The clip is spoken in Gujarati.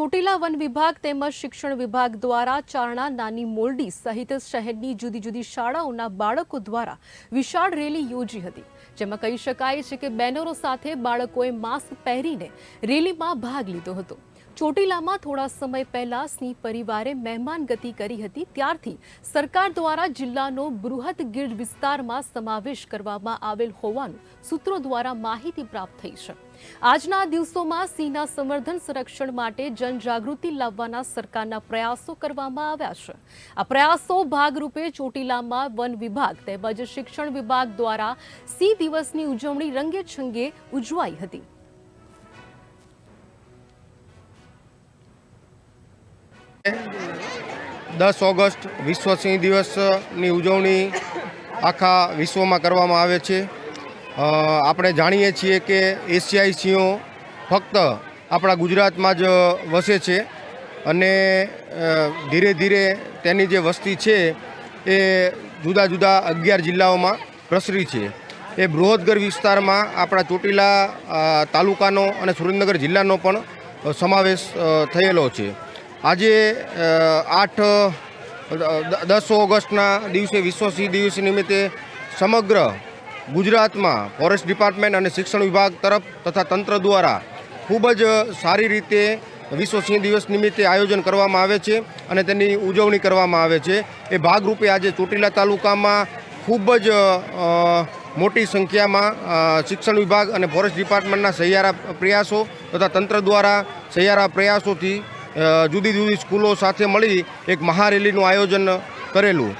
ચોટીલા વન વિભાગ તેમજ શિક્ષણ વિભાગ દ્વારા ચારણા નાની મોરડી સહિત શહેરની જુદી જુદી શાળાઓના બાળકો દ્વારા વિશાળ રેલી યોજી હતી. જેમાં કહી શકાય છે કે બેનરો સાથે બાળકોએ માસ્ક પહેરીને રેલીમાં ભાગ લીધો હતો. ચોટીલામાં થોડા સમય પહેલા સિંહ પરિવારે મહેમાન ગતિ કરી હતી. ત્યારથી સરકાર દ્વારા જિલ્લાનો બૃહદ ગીર વિસ્તારમાં સમાવેશ કરવામાં આવેલ હોવાનું સૂત્રો દ્વારા માહિતી પ્રાપ્ત થઈ છે. આજના દિવસોમાં સિંહના સંવર્ધન સંરક્ષણ માટે જનજાગૃતિ લાવવાના સરકારના પ્રયાસો કરવામાં આવ્યા છે. આ પ્રયાસો ભાગરૂપે ચોટીલામાં વન વિભાગ તેમજ શિક્ષણ વિભાગ દ્વારા સિંહ દિવસની ઉજવણી રંગેચંગે ઉજવાઈ હતી. દસ ઓગસ્ટ વિશ્વ સિંહ દિવસની ઉજવણી આખા વિશ્વમાં કરવામાં આવે છે. આપણે જાણીએ છીએ કે એશિયાઈ સિંહો ફક્ત આપણા ગુજરાતમાં જ વસે છે અને ધીરે ધીરે તેની જે વસ્તી છે એ જુદા જુદા અગિયાર જિલ્લાઓમાં પ્રસરી છે. એ બૃહદગર વિસ્તારમાં આપણા ચોટીલા તાલુકાનો અને સુરેન્દ્રનગર જિલ્લાનો પણ સમાવેશ થયેલો છે. આજે આઠ દસ ઓગસ્ટના દિવસે વિશ્વ સિંહ દિવસ નિમિત્તે સમગ્ર ગુજરાતમાં ફોરેસ્ટ ડિપાર્ટમેન્ટ અને શિક્ષણ વિભાગ તરફ તથા તંત્ર દ્વારા ખૂબ જ સારી રીતે વિશ્વ સિંહ દિવસ નિમિત્તે આયોજન કરવામાં આવે છે અને તેની ઉજવણી કરવામાં આવે છે. એ ભાગરૂપે આજે ચોટીલા તાલુકામાં ખૂબ જ મોટી સંખ્યામાં શિક્ષણ વિભાગ અને ફોરેસ્ટ ડિપાર્ટમેન્ટના સહિયારા પ્રયાસો તથા તંત્ર દ્વારા સહિયારા પ્રયાસોથી જુદી જુદી સ્કૂલો સાથે મળી એક મહારેલીનું આયોજન કરેલું.